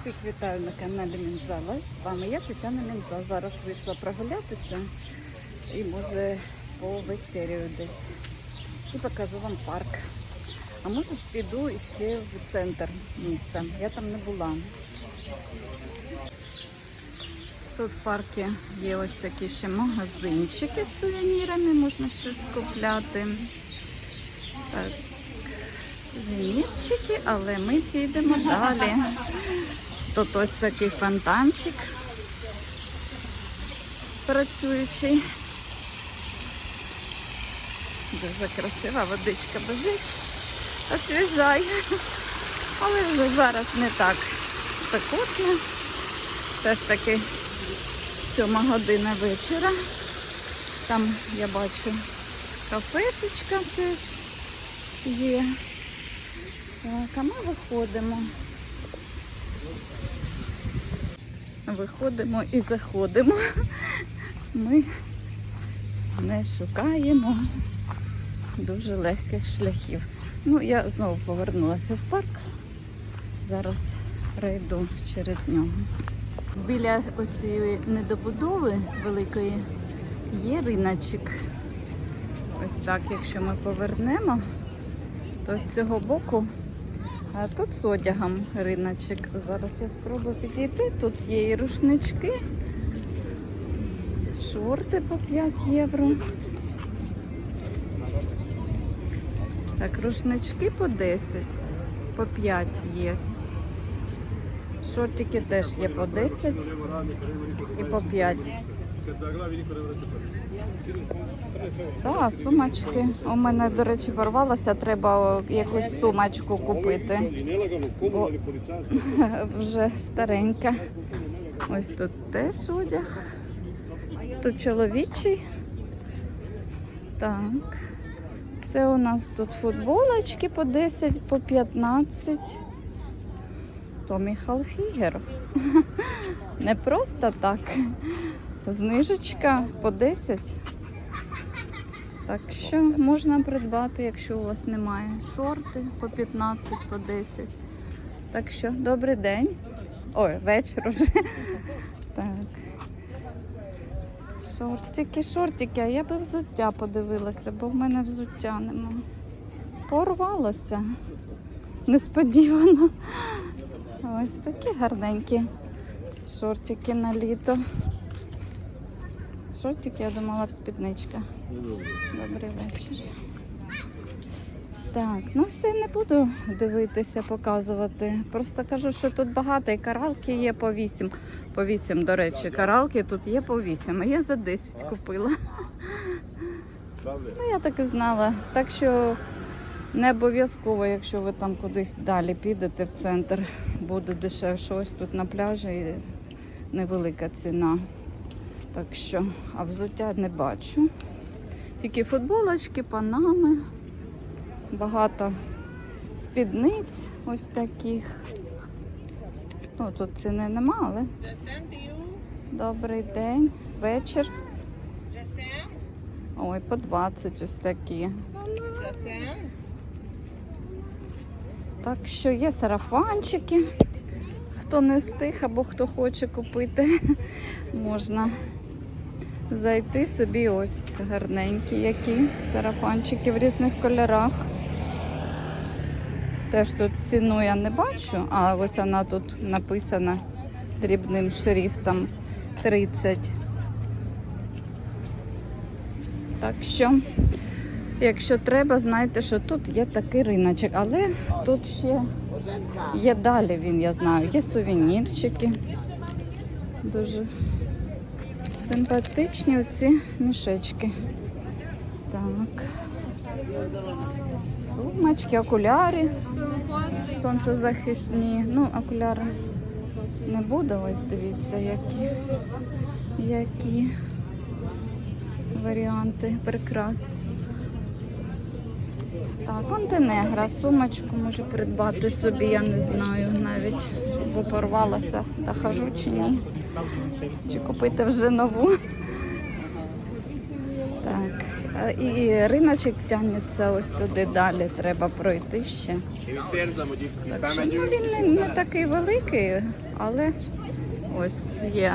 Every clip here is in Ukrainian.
Всіх вітаю на каналі Мінзала. З вами я Тетяна Мінза. Зараз вийшла прогулятися і може повечеряю десь. І покажу вам парк. А може піду ще в центр міста. Я там не була. Тут в парку є ось такі ще магазинчики з сувенірами, можна щось купляти. Так, сувенірчики, але ми підемо далі. Тут ось такий фонтанчик працюючий. Дуже красива водичка бежить, освіжає. Але вже зараз не так спекотно. Все ж таки сьома година вечора. Там я бачу кафешечка теж є. Так, а ми виходимо. Виходимо і заходимо. Ми не шукаємо дуже легких шляхів. Ну, я знову повернулася в парк. Зараз пройду через нього. Біля ось цієї недобудови великої є риночок. Ось так, якщо ми повернемо, то з цього боку а тут з одягом риночок. Зараз я спробую підійти. Тут є і рушнички, шорти по 5 євро. Так, рушнички по 10, по 5 є. Шортики теж є по 10 і по 5. Так, сумочки. У мене, до речі, порвалося, треба якусь сумочку купити. Бо вже старенька. Ось тут теж одяг. Тут чоловічий. Так. Це у нас тут футболочки по 10, по 15. Томі Халфігер. Не просто так. Знижечка по 10. Так що можна придбати, якщо у вас немає. Шорти по 15, по 10. Так що, добрий день. Ой, вечір вже. Так. Шортики, шортики, а я би взуття подивилася, бо в мене взуття нема. Порвалося. Несподівано. Ось такі гарненькі шортики на літо. Шортики, я думала, в спідничка. Добрий вечір. Так, ну все не буду дивитися, показувати. Просто кажу, що тут багато і каралки є по 8. По 8, до речі, каралки тут є по 8, а я за 10 купила. Ну, я так і знала. Так що не обов'язково, якщо ви там кудись далі підете в центр, буде дешевше. Ось тут на пляжі невелика ціна. Так що, а взуття не бачу. Тільки футболочки, панами, багато спідниць ось таких. Ну, тут ціни нема, але добрий день, вечір. Ой, по 20 ось такі. Так що є сарафанчики. Хто не встиг або хто хоче купити, можна зайти собі ось гарненькі які сарафанчики в різних кольорах. Теж тут ціну я не бачу, а ось вона тут написана дрібним шрифтом 30. Так що, якщо треба, знайте, що тут є такий риночок, але тут ще є далі він, я знаю, є сувенірчики. Дуже симпатичні оці мішечки. Так. Сумочки, окуляри. Сонцезахисні. Ну, окуляри не буду, ось дивіться, які, які варіанти прикрас. Так, Монтенегра, сумочку можу придбати собі, я не знаю навіть, бо порвалася та хожу чи ні. Чи купити вже нову. Так. І риночок тягнеться ось туди далі, треба пройти ще. Так що ну, він не, не такий великий, але ось є,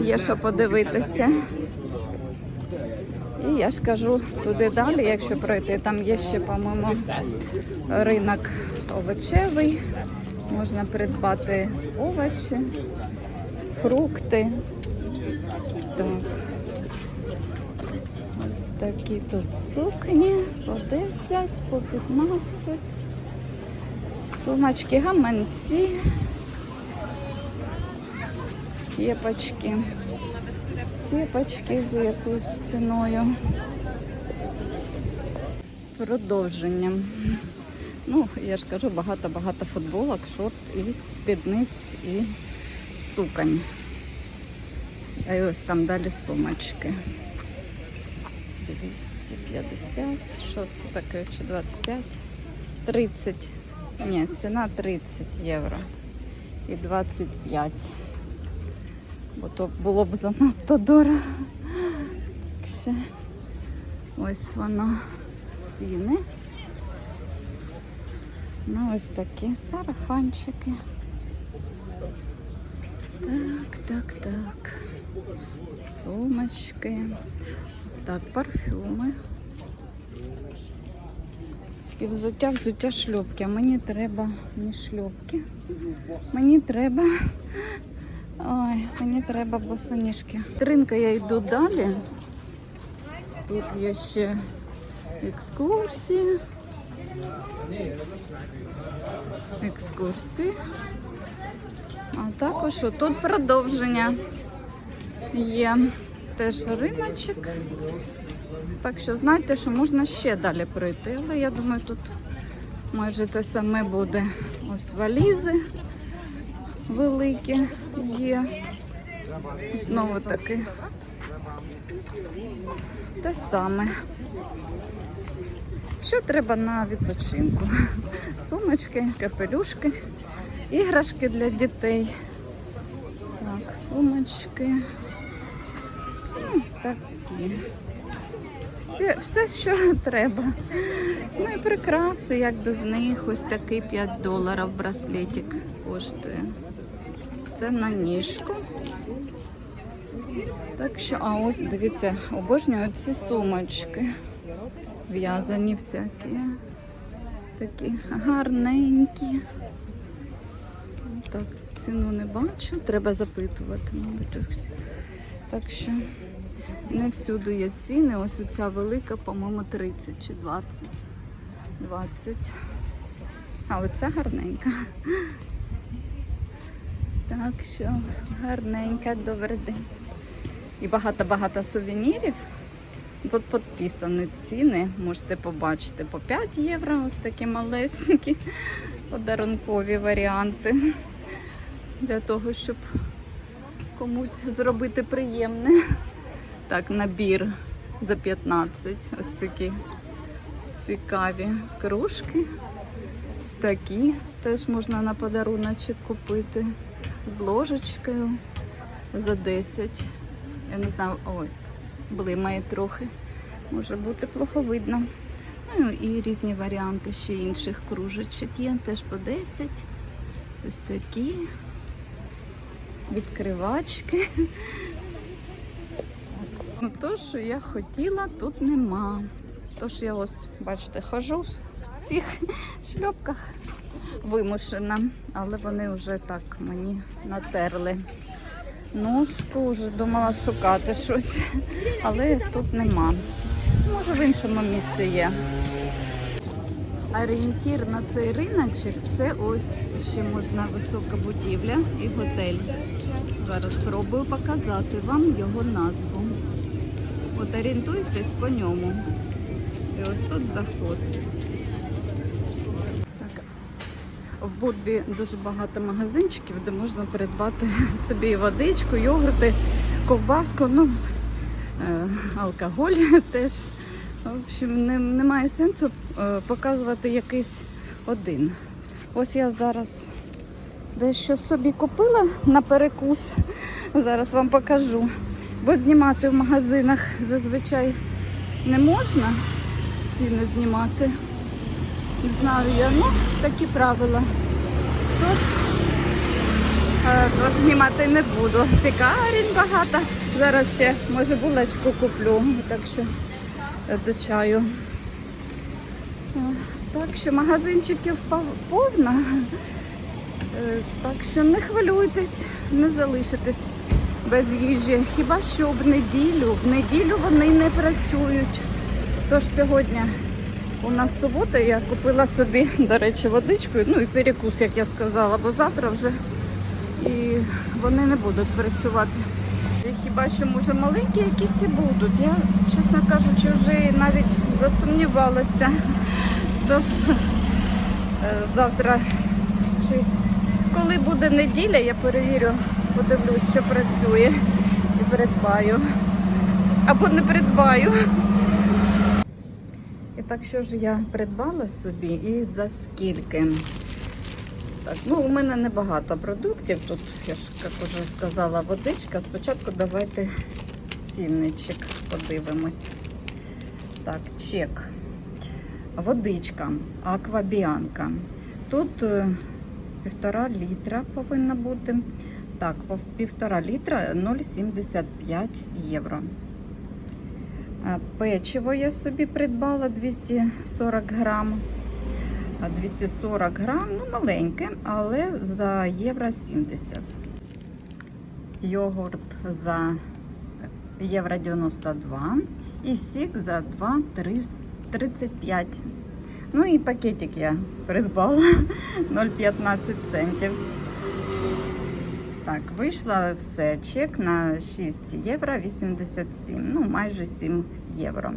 є що подивитися. І я ж кажу, туди далі, якщо пройти, там є ще, по-моєму, ринок овочевий. Можна придбати овочі, фрукти. Так. Ось такі тут сукні по 10, по 15. Сумочки, гаманці, кепочки. Кепочки з якоюсь ціною. Продовженням. Ну, я ж кажу, багато-багато футболок, шорт і спідниць і суконь. А ось там далі сумочки. 250. Що це таке? Чи 25? 30. Ні, ціна 30 євро. І 25. Бо то було б занадто дорого. Так що ось воно ціни. Ну, ось такі сарафанчики. Так, так, так. Сумочки. Так, парфюми. І взуття, взуття шльопки. А мені треба не шльопки. Мені треба. Ой, мені треба босоніжки. Тринка я йду далі. Тут є ще екскурсії. Екскурсії. А також тут продовження є теж риночок. Так що знайте, що можна ще далі пройти. Але я думаю, тут майже те саме буде. Ось валізи великі є. Знову таки те саме. Що треба на відпочинку? Сумочки, капелюшки, іграшки для дітей. Так, сумочки. Ну, такі. Все, все, що треба. Ну і прикраси, як без них. Ось такий 5 доларів браслетик коштує. Це на ніжку. Так що, а ось дивіться, обожнюю ці сумочки. В'язані всякі. Такі гарненькі. Так, ціну не бачу, треба запитувати, мабуть. Так що не всюди є ціни. Ось оця велика, по-моєму, 30 чи 20. 20. А оця гарненька. Так що гарненька, добрий день. І багато-багато сувенірів. Тут підписані ціни, можете побачити по 5 євро, ось такі малесенькі подарункові варіанти. Для того, щоб комусь зробити приємне. Так, набір за 15. Ось такі цікаві кружки. Ось такі теж можна на подаруночок купити. З ложечкою за 10. Я не знаю, ой, блимає трохи. Може бути плохо видно. Ну і різні варіанти ще інших кружечок є. Теж по 10. Ось такі. Відкривачки. Ну, то, що я хотіла, тут нема. Тож я ось, бачите, хожу в цих шльопках вимушена, але вони вже так мені натерли. Ножку вже думала шукати щось, але тут нема. Може в іншому місці є. Орієнтір на цей риночок це ось ще можна висока будівля і готель. Зараз спробую показати вам його назву. От орієнтуйтесь по ньому. І ось тут заход. Так. В Будві дуже багато магазинчиків, де можна придбати собі водичку, йогурти, ковбаску, ну, е, алкоголь теж. В общем, не, немає сенсу е, показувати якийсь один. Ось я зараз дещо собі купила на перекус. Зараз вам покажу. Бо знімати в магазинах зазвичай не можна ціни знімати. Знаю я, ну такі правила. Тож, е, знімати не буду. Пікарень багато. Зараз ще, може, булочку куплю, так що до чаю. Е, Так що магазинчиків пов- повно. Е, Так що не хвилюйтесь, не залишитесь без їжі. Хіба що в неділю. В неділю вони не працюють. Тож сьогодні у нас субота, я купила собі, до речі, водичку, ну і перекус, як я сказала, бо завтра вже і вони не будуть працювати. Хіба що може маленькі якісь і будуть. Я, чесно кажучи, вже навіть засумнівалася. Тож е, завтра чи коли буде неділя, я перевірю, подивлюсь, що працює і придбаю. Або не придбаю. Так що ж я придбала собі і за скільки? Так, ну у мене небагато продуктів. Тут, я ж як вже сказала, водичка. Спочатку давайте цінничок подивимось. Так, чек. Водичка, аквабіанка. Тут е, півтора літра повинна бути. Так, півтора літра 0,75 євро. А, Печиво я собі придбала 240 грам. 240 грам, ну маленьке, але за євро 70. Йогурт за євро 92 і сік за 2,35. Ну і пакетик я придбала 0,15 центів. Так, вийшло все. Чек на 6 євро 87, ну майже 7 євро.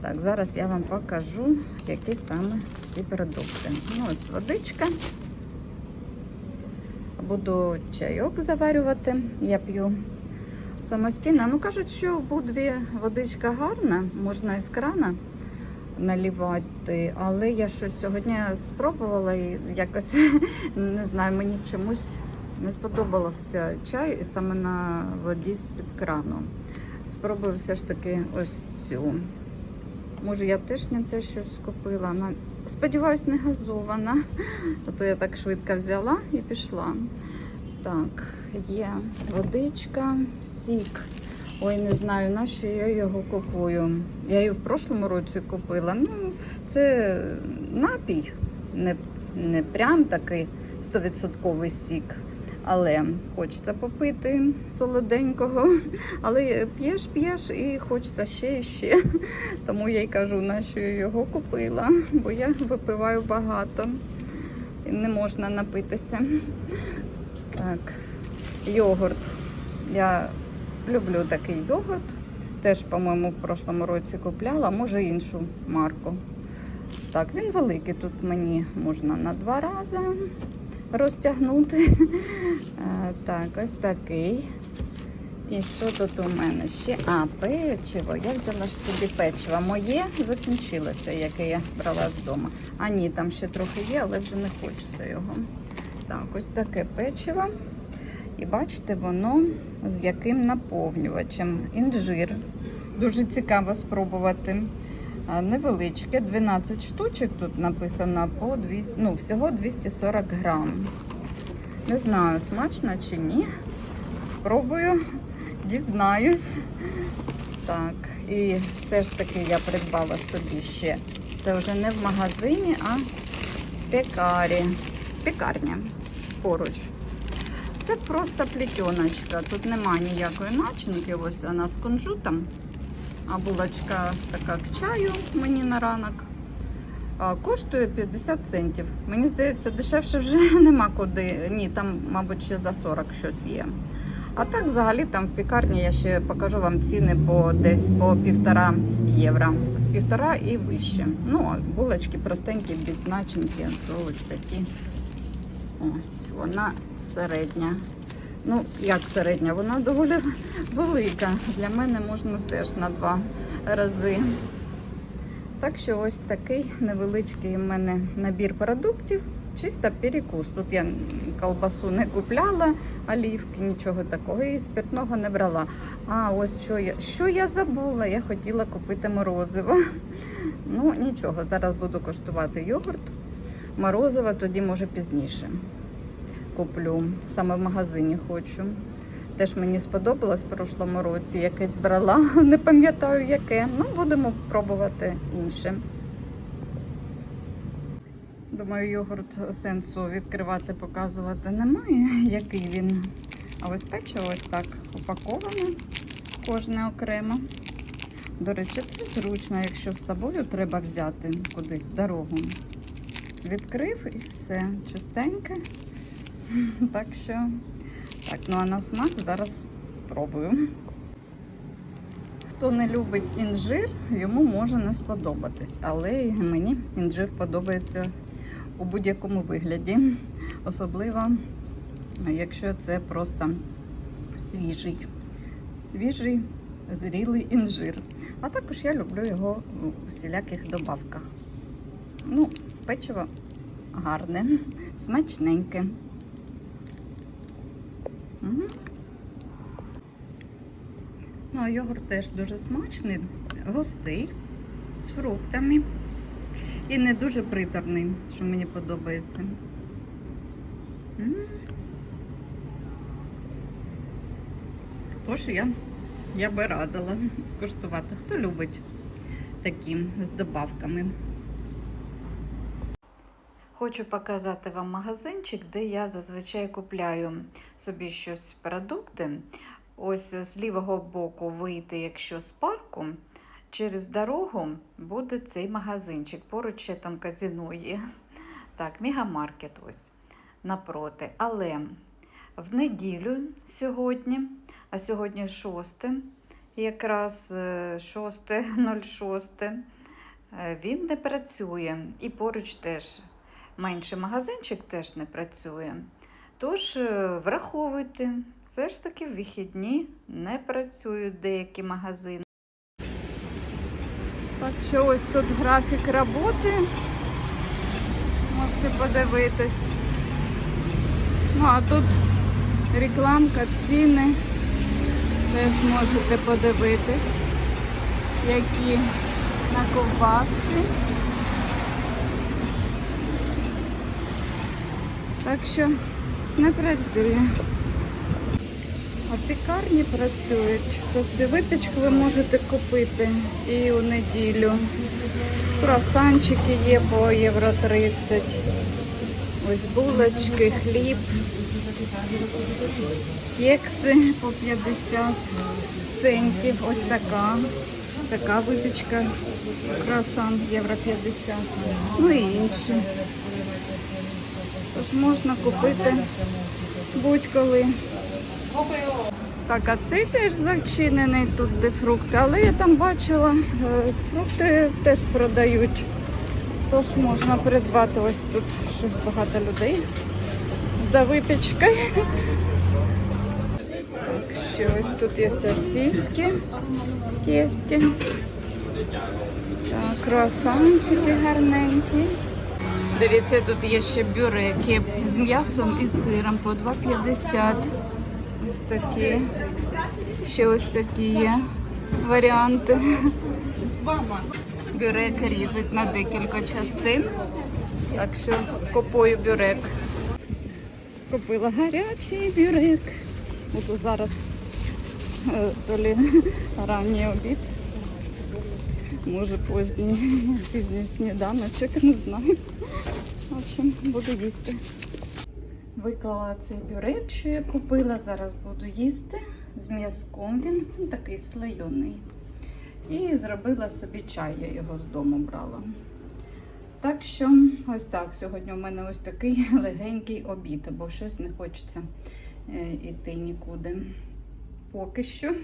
Так, зараз я вам покажу, які саме всі продукти. Ну, ось водичка. Буду чайок заварювати. Я п'ю самостійно. Ну, кажуть, що в Будві водичка гарна, можна із крана налівати, але я щось сьогодні спробувала і якось не знаю, мені чомусь не сподобався чай саме на воді з-під крану. Спробую все ж таки ось цю. Може, я теж не те щось купила. Сподіваюсь, не газована. А то я так швидко взяла і пішла. Так, є водичка, сік. Ой, не знаю, на що я його купую. Я її в прошлому році купила. Ну, це напій, не, не прям такий 100% сік. Але хочеться попити солоденького. Але п'єш, п'єш і хочеться ще і ще. Тому я й кажу, на що я його купила, бо я випиваю багато і не можна напитися. Так, йогурт. Я люблю такий йогурт. Теж, по-моєму, в прошлому році купляла, може іншу марку. Так, він великий. Тут мені можна на два рази розтягнути. Так, ось такий. І що тут у мене ще? А, печиво. Я взяла ж собі печиво. Моє закінчилося, яке я брала з дому. А ні, там ще трохи є, але вже не хочеться його. Так, ось таке печиво. І бачите, воно з яким наповнювачем. Інжир. Дуже цікаво спробувати. А, Невеличке, 12 штучок тут написано по 200, ну, всього 240 грам. Не знаю, смачно чи ні. Спробую, дізнаюсь. Так, і все ж таки я придбала собі ще. Це вже не в магазині, а в пекарі. Пекарня поруч. Це просто плетеночка. Тут немає ніякої начинки. Ось вона з кунжутом. А булочка така к чаю мені на ранок. Коштує 50 центів. Мені здається, дешевше вже нема куди. Ні, там, мабуть, ще за 40 щось є. А так, взагалі, там в пікарні я ще покажу вам ціни по десь по півтора євро. Півтора і вище. Ну, булочки простенькі, без начинки, то ось такі. Ось, вона середня. Ну, як середня, вона доволі велика. Для мене можна теж на два рази. Так що ось такий невеличкий у мене набір продуктів. Чисто перекус. Тут я колбасу не купляла, олівки, нічого такого, і спиртного не брала. А ось що я що я забула? Я хотіла купити морозиво. Ну, нічого, зараз буду коштувати йогурт. Морозиво тоді може пізніше. Куплю. Саме в магазині хочу. Теж мені сподобалось в прошлому році. Якесь брала, не пам'ятаю яке. Ну, будемо пробувати інше. Думаю, йогурт сенсу відкривати, показувати немає, який він. А ось печиво ось так упаковане, кожне окремо. До речі, це зручно, якщо з собою треба взяти кудись дорогу. Відкрив і все чистеньке. Так що, так, ну а на смак зараз спробую. Хто не любить інжир, йому може не сподобатись, але мені інжир подобається у будь-якому вигляді. Особливо, якщо це просто свіжий, свіжий зрілий інжир. А також я люблю його у всіляких добавках. Ну, печиво гарне, смачненьке. Ну, а йогурт теж дуже смачний, густий, з фруктами. І не дуже приторний, що мені подобається. М. Тож я, я би радила скуштувати. Хто любить такі з добавками. Хочу показати вам магазинчик, де я зазвичай купляю собі щось продукти. Ось з лівого боку вийти, якщо з парку, через дорогу буде цей магазинчик. Поруч ще там казино є. Так, мегамаркет ось напроти. Але в неділю сьогодні, а сьогодні 6, якраз е, 6.06, е, він не працює. І поруч теж менший магазинчик теж не працює. Тож е, враховуйте, все ж таки в вихідні не працюють деякі магазини. Так що ось тут графік роботи. Можете подивитись. Ну, а тут рекламка, ціни. Теж можете подивитись, які на ковбаски. Так що не працює. А пікарні працюють. Тобто випічку ви можете купити і у неділю. Круасанчики є по євро 30. Ось булочки, хліб, кекси по 50 центів. Ось така. Така випічка. Круасан євро 50. Ну і інші. Тож можна купити будь-коли. Так, а цей теж зачинений тут, де фрукти, але я там бачила, е, фрукти теж продають. Тож можна придбати ось тут щось багато людей за випічкою. Так, що ось тут є сосиски. Так, круасанчики гарненькі. Дивіться, тут є ще бюреки з м'ясом і сиром по 2,50. Ось такі. Ще ось такі є варіанти. Бюрек ріжуть на декілька частин. Так що купую бюрек. Купила гарячий бюрек. Буду зараз е, то ранній обід. Може поздній, пізній сніданочок, не знаю. Общем, буду їсти. Виклала цей бюрек, що я купила. Зараз буду їсти з м'язком. Він такий слоєний. І зробила собі чай, я його з дому брала. Так що, ось так. Сьогодні у мене ось такий легенький обід, бо щось не хочеться е, іти нікуди. Поки що.